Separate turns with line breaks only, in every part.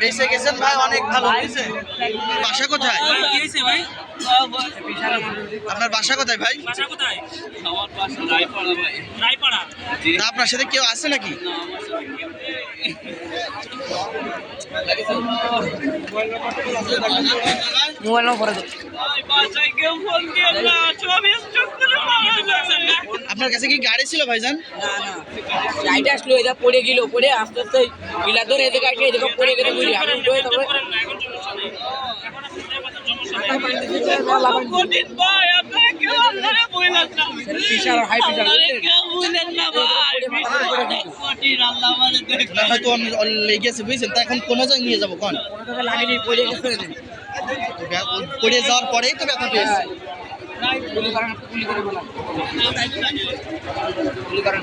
বেঁচে গেছেন ভাই অনেক ভালো হয়েছে। বাসা কোথায়?
ভাই
আপনার বাসা কোথায় ভাই? আপনার সাথে কেউ আছে নাকি?
মোবাইল নম্বর
আপনার কাছে কি গাড়ি ছিল ভাইজান?
লাইট আসলো এটা পড়ে গেল পড়ে আস্তে আস্তে গিলা ধরে এদিকে আসে এদিকে পড়ে গেলে বুঝি আমি উঠে তারপরে
কঠিন ভাই আপনারা কেউ
প্রেশার হাই
আপনার
হয়তো লেগেছে বুঝছেন? তা এখন কোন জায়গায় নিয়ে যাব কোন?
পড়ে
যাওয়ার পরেই তো ব্যথা পেয়েছে
গুলি করেন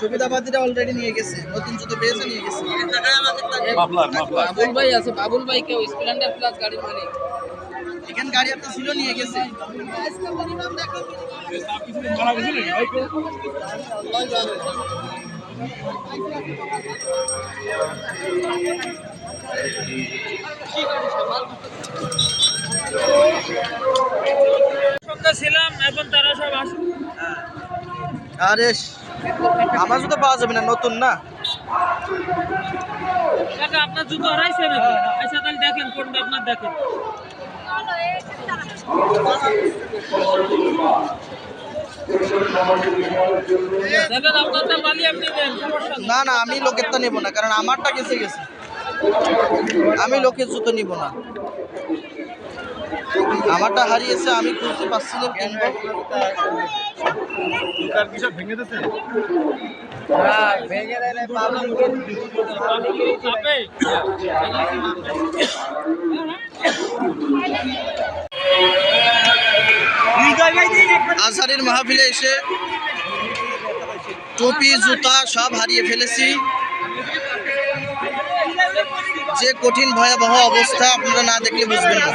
সুবিধাবাদীরা অলরেডি নিয়ে গেছে নতুন জুতো পেয়েছে নিয়ে গেছে।
বাবুল ভাই আছে বাবুল ভাই কেউ স্প্লেন্ডার প্লাস গাড়ির মালিক।
এখানে গাড়ি আপনার ছিল নিয়ে গেছে।
ছিলাম এখন তারা
আরে আমার জুতো পাওয়া যাবে না নতুন না?
আপনার জুতো হারাইছে নাকি? আচ্ছা তাহলে দেখেন কোনটা আপনার দেখেন।
না না আমি লোকেরটা নেব না কারণ আমারটা গেছে গেছে। আমি লোকের জুতো নিব না। আমারটা হারিয়েছে আমি খুঁজতে পারছি না কিনবো।
তার কিছু ভেঙে দিতে?
আজহারের মাহফিলে এসে টুপি, জুতা সব হারিয়ে ফেলেছি যে কঠিন ভয়াবহ অবস্থা আপনারা না দেখলে বুঝবেন না